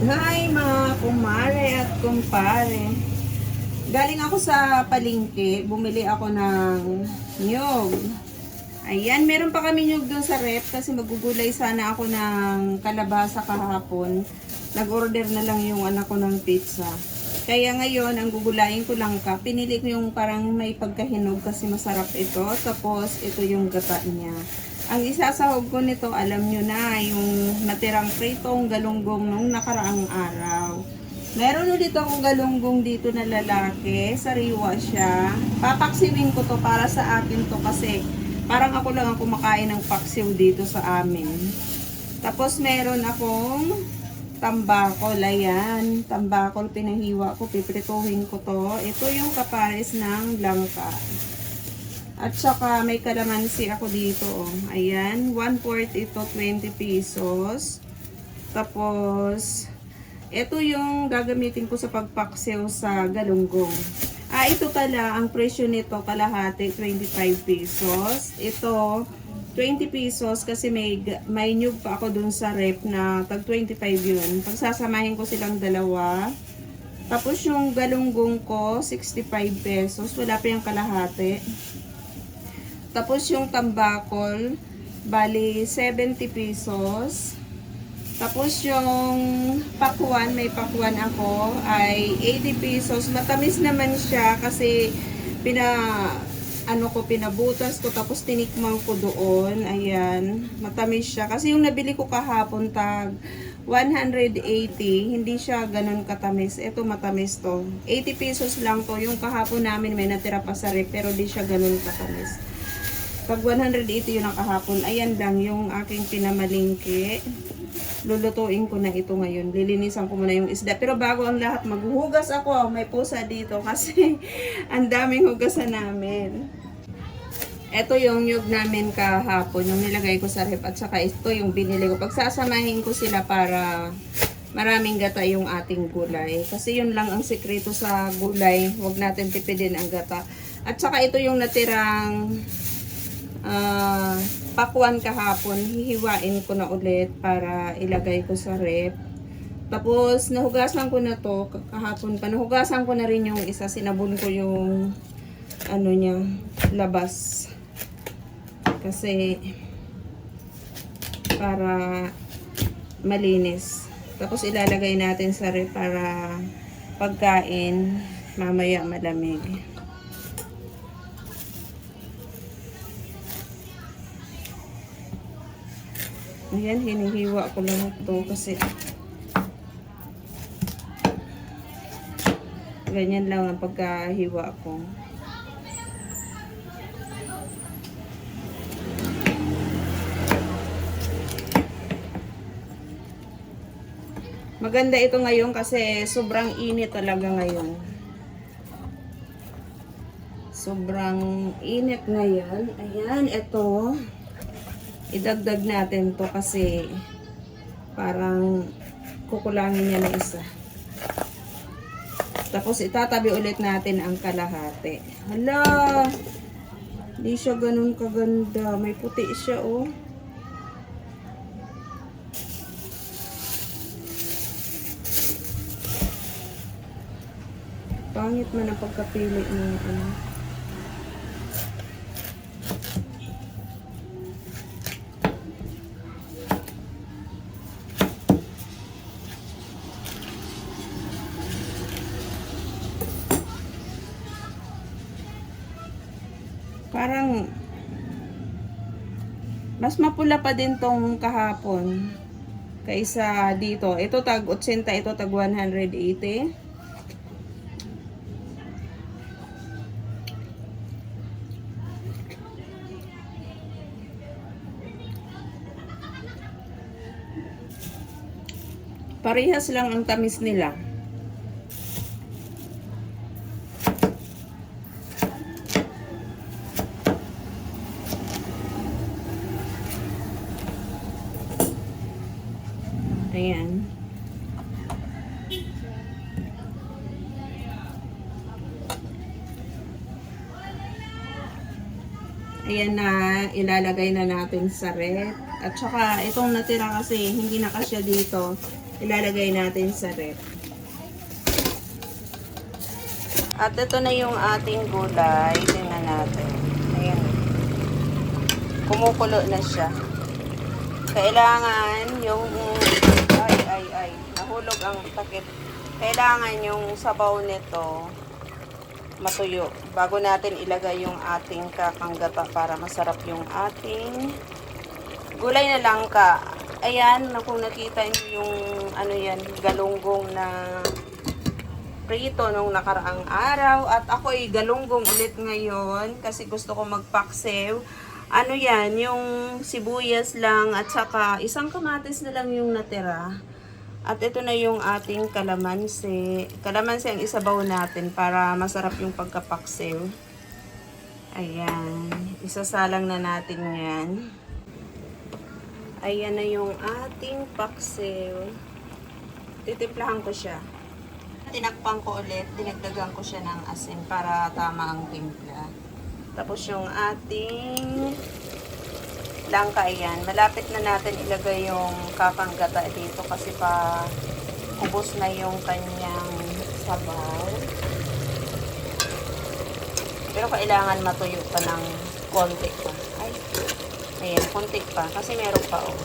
Hi mga kumare at kumpare. Galing ako sa palingke, bumili ako ng nyog. Ayan, meron pa kami nyog doon sa rep kasi magugulay sana ako ng kalabasa kahapon. Nag-order na lang yung anak ko ng pizza. Kaya ngayon, ang gugulayin ko lang ka, pinili ko yung parang may pagkahinog kasi masarap ito. Tapos, ito yung gata niya. Ang isasahog ko nito, alam nyo na, yung natirang pritong galunggong nung nakaraang araw. Meron ulit akong galunggong dito na lalaki, sariwa siya. Papaksiwin ko to para sa akin to kasi parang ako lang ang kumakain ng paksiw dito sa amin. Tapos meron akong tambakol, ayan. Tambakol, pinahiwa ko, piprituhin ko to. Ito yung kapares ng langka. At saka may kalamansi ako dito, oh. Ayan, 1/4 ito, 20 pesos. Tapos, ito yung gagamitin ko sa pagpaksiw sa galunggong. Ah, ito pala, ang presyo nito kalahati, 25 pesos. Ito, 20 pesos kasi may, may nyug pa ako dun sa rep na tag 25 yun. Pagsasamahin ko silang dalawa. Tapos yung galunggong ko, 65 pesos. Wala pa yung kalahati. Tapos yung tambakol, bali 70 pesos. Tapos yung pakwan, may pakwan ako, ay 80 pesos. Matamis naman siya kasi pina ano ko pinabutas ko tapos tinikman ko doon. Ayan, matamis siya kasi yung nabili ko kahapon tag 180, hindi siya ganun katamis. Ito matamis to. 80 pesos lang to. Yung kahapon namin may natira pa sa rep pero di siya ganun katamis. Pag 180 yun ang kahapon, ayan lang yung aking pinamalingki. Lulutuin ko na ito ngayon. Lilinisan ko muna yung isda. Pero bago ang lahat, maghuhugas ako. May pusa dito kasi ang daming hugasan namin. Ito yung nyug namin kahapon, yung nilagay ko sa rep at saka ito yung binili ko. Pagsasamahin ko sila para maraming gata yung ating gulay. Kasi yun lang ang sekreto sa gulay. Huwag natin tipidin ang gata. At saka ito yung natirang ah, pakwan kahapon. Hihiwain ko na ulit para ilagay ko sa rep. Tapos, nahugasan ko na to kahapon pa. Nahugasan ko na rin yung isa. Sinabon ko yung ano niya, labas. Kasi, para malinis. Tapos, ilalagay natin sa rep para pagkain mamaya malamig. Ayan, hinihiwa ko lang ito kasi ganyan lang ang pagkahiwa ko. Maganda ito ngayon kasi sobrang init talaga ngayon. Sobrang init ngayon. Ayan, ito idagdag natin to kasi parang kukulangin niya na isa. Tapos itatabi ulit natin ang kalahati. Hala! Hindi siya ganun kaganda. May puti siya oh. Pangit man ang pagkapili ng ano. Parang mas mapula pa din tong kahapon kaysa dito. Ito tag 80, ito tag 180. Parehas lang ang tamis nila. Ayan. Ayan na, ilalagay na natin sa rep. At saka, itong natira kasi, hindi na kasya dito. ilalagay natin sa rep. At ito na yung ating gulay. Tingnan natin. Ayan. Kumukulo na siya. Kailangan yung... Ay, ay, ay. Nahulog ang takip. Kailangan yung sabaw nito matuyo bago natin ilagay yung ating kakanggata para masarap yung ating gulay na langka. Ayan, kung nakita niyo yung ano yan, galunggong na prito nung nakaraang araw at ako'y galunggong ulit ngayon kasi gusto ko magpaksew. Ano yan, yung sibuyas lang at saka isang kamatis na lang yung natira. At ito na yung ating kalamansi. Kalamansi ang isabaw natin para masarap yung pagkapaksew. Ayan. Isasalang na natin yan. Ayan na yung ating paksew. Titimplahan ko siya. Tinakpan ko ulit. Dinagdagan ko siya ng asin para tama ang timpla. Tapos yung ating langka ayan. Malapit na natin ilagay yung kakanggata dito kasi pa ubos na yung kanyang sabaw. Pero kailangan matuyo pa ng konti pa. Ay, ayan, konti pa. Kasi meron pa oh.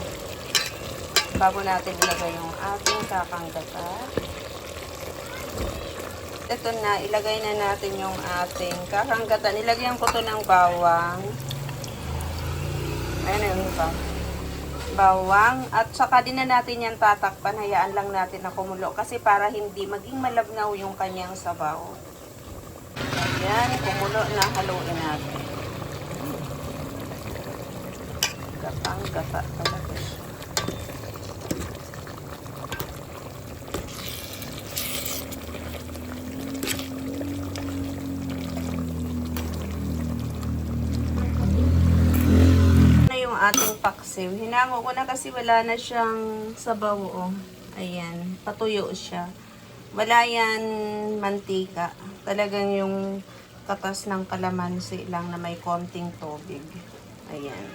Bago natin ilagay yung ating kakanggata. Ito na, ilagay na natin yung ating kakanggata. Nilagyan ko to ng bawang. Ayan na yung iba. Bawang. At saka din na natin yan tatakpan. Hayaan lang natin na kumulo. Kasi para hindi maging malabnaw yung kanyang sabaw. Ayan, kumulo na. Haluin natin. Gatang gata talaga paksiw. Hinango ko na kasi wala na siyang sabaw. Oh. Ayan, patuyo siya. Wala yan mantika. Talagang yung katas ng kalamansi lang na may konting tubig. Ayan.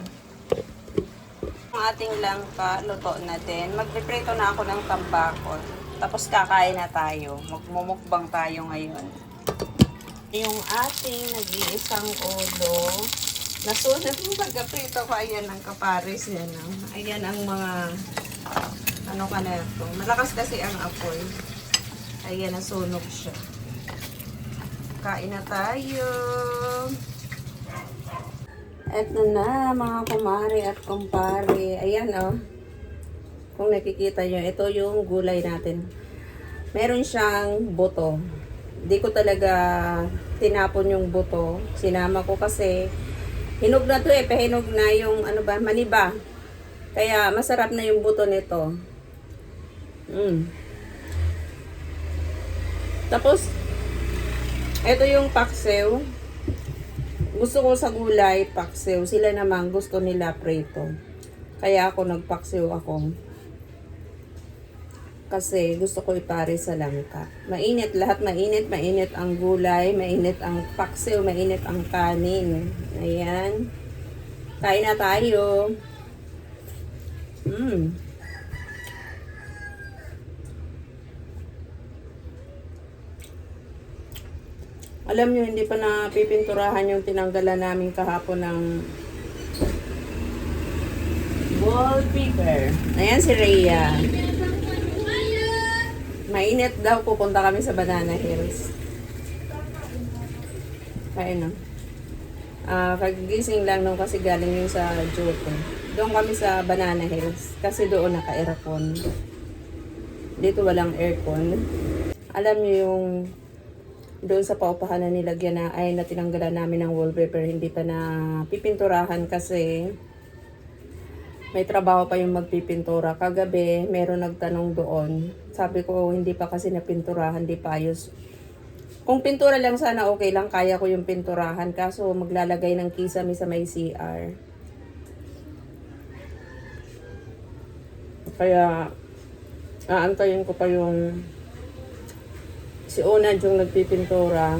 Ang ating langka, luto na din. Magpiprito na ako ng tambakol. Tapos kakain na tayo. Magmumukbang tayo ngayon. Yung ating nag-iisang ulo, Nasunod mo pagkaprito ko. Ayan ang kapares yan. Oh. Ayan ang mga ano ka na ito. Malakas kasi ang apoy. Ayan, nasunog siya. Kain na tayo. Eto na mga kumare at kumpare. Ayan oh. Kung nakikita nyo, ito yung gulay natin. Meron siyang buto. Hindi ko talaga tinapon yung buto. Sinama ko kasi Hinog na to eh, pahinog na yung ano ba, maniba. Kaya masarap na yung buto nito. Mm. Tapos, ito yung paksew. Gusto ko sa gulay, paksew. Sila naman gusto nila preto. Kaya ako nagpaksew ako. Kasi gusto ko ipare sa langka. Mainit, lahat mainit. Mainit ang gulay, mainit ang paksiw, mainit ang kanin. Ayan. Kain na tayo. Mmm. Alam nyo, hindi pa napipinturahan yung tinanggalan namin kahapon ng wallpaper. Ayan si Rhea. Mainit daw, pupunta kami sa Banana Hills. Kaya no. Ah, kagigising lang nung kasi galing yung sa Joto. Doon kami sa Banana Hills kasi doon naka-aircon. Dito walang aircon. Alam niyo yung doon sa paupahan na nilagyan na ay natinanggalan namin ng wallpaper hindi pa na pipinturahan kasi may trabaho pa yung magpipintura. Kagabi, meron nagtanong doon. Sabi ko, hindi pa kasi napinturahan, hindi pa ayos. Kung pintura lang sana, okay lang. Kaya ko yung pinturahan. Kaso, maglalagay ng kisame sa may CR. Kaya, aantayin ko pa yung si Unad yung nagpipintura.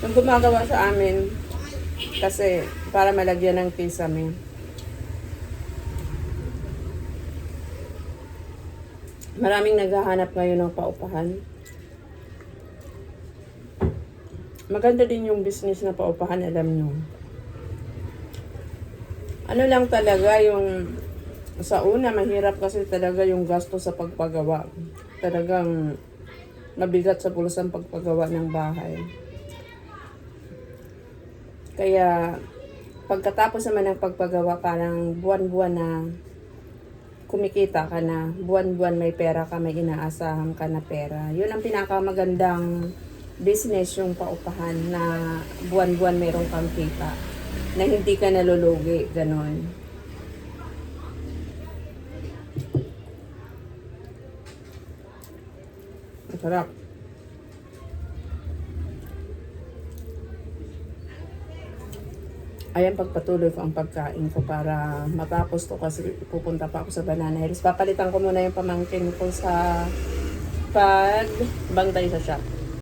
Yung gumagawa sa amin, kasi para malagyan ng kisame. Maraming naghahanap ngayon ng paupahan. Maganda din yung business na paupahan, alam nyo. Ano lang talaga yung sa una mahirap kasi talaga yung gasto sa pagpagawa. Talagang mabigat sa pulos ang pagpagawa ng bahay. Kaya pagkatapos naman ng pagpagawa parang buwan-buwan na kumikita ka na, buwan-buwan may pera ka, may inaasahan ka na pera. Yun ang pinakamagandang business yung paupahan na buwan-buwan mayroong kang kita. Na hindi ka nalulugi, ganon. Ang Ayan, pagpatuloy ko ang pagkain ko para matapos to kasi pupunta pa ako sa Banana Hills. Papalitan ko muna yung pamangkin ko sa pagbantay sa shop.